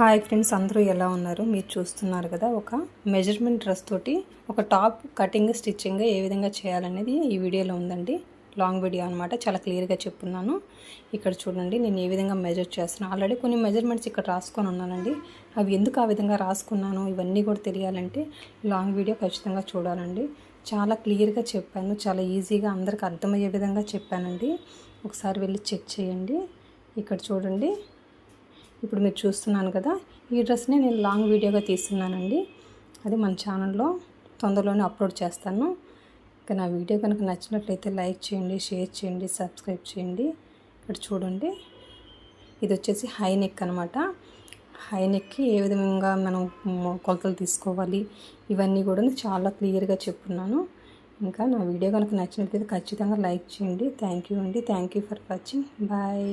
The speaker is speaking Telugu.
హాయ్ ఫ్రెండ్స్ అందరూ ఎలా ఉన్నారు? మీరు చూస్తున్నారు కదా ఒక మెజర్మెంట్ డ్రెస్ తోటి ఒక టాప్ కటింగ్ స్టిచ్చింగ్ ఏ విధంగా చేయాలనేది ఈ వీడియోలో ఉందండి. లాంగ్ వీడియో అనమాట చాలా క్లియర్గా చెప్పున్నాను ఇక్కడ చూడండి నేను ఏ విధంగా మెజర్ చేస్తున్నాను ఆల్రెడీ కొన్ని మెజర్మెంట్స్ ఇక్కడ రాసుకొని ఉన్నానండి. అవి ఎందుకు ఆ విధంగా రాసుకున్నాను ఇవన్నీ కూడా తెలియాలంటే లాంగ్ వీడియో ఖచ్చితంగా చూడాలండి. చాలా క్లియర్గా చెప్పాను చాలా ఈజీగా అందరికి అర్థమయ్యే విధంగా చెప్పానండి. ఒకసారి వెళ్ళి చెక్ చేయండి. ఇక్కడ చూడండి ఇప్పుడు మీరు చూస్తున్నాను కదా ఈ డ్రెస్ని నేను లాంగ్ వీడియోగా తీస్తున్నానండి. అది మన ఛానల్లో తొందరలోనే అప్లోడ్ చేస్తాను. ఇక నా వీడియో కనుక నచ్చినట్లయితే లైక్ చేయండి షేర్ చేయండి సబ్స్క్రైబ్ చేయండి. ఇక్కడ చూడండి ఇది వచ్చేసి హై నెక్ అనమాట హై నెక్కి ఏ విధంగా మనం కొలతలు తీసుకోవాలి ఇవన్నీ కూడా చాలా క్లియర్గా చెప్తున్నాను. ఇంకా నా వీడియో కనుక నచ్చినట్లయితే ఖచ్చితంగా లైక్ చేయండి. థ్యాంక్ యూ అండి. Thank you for watching. Bye.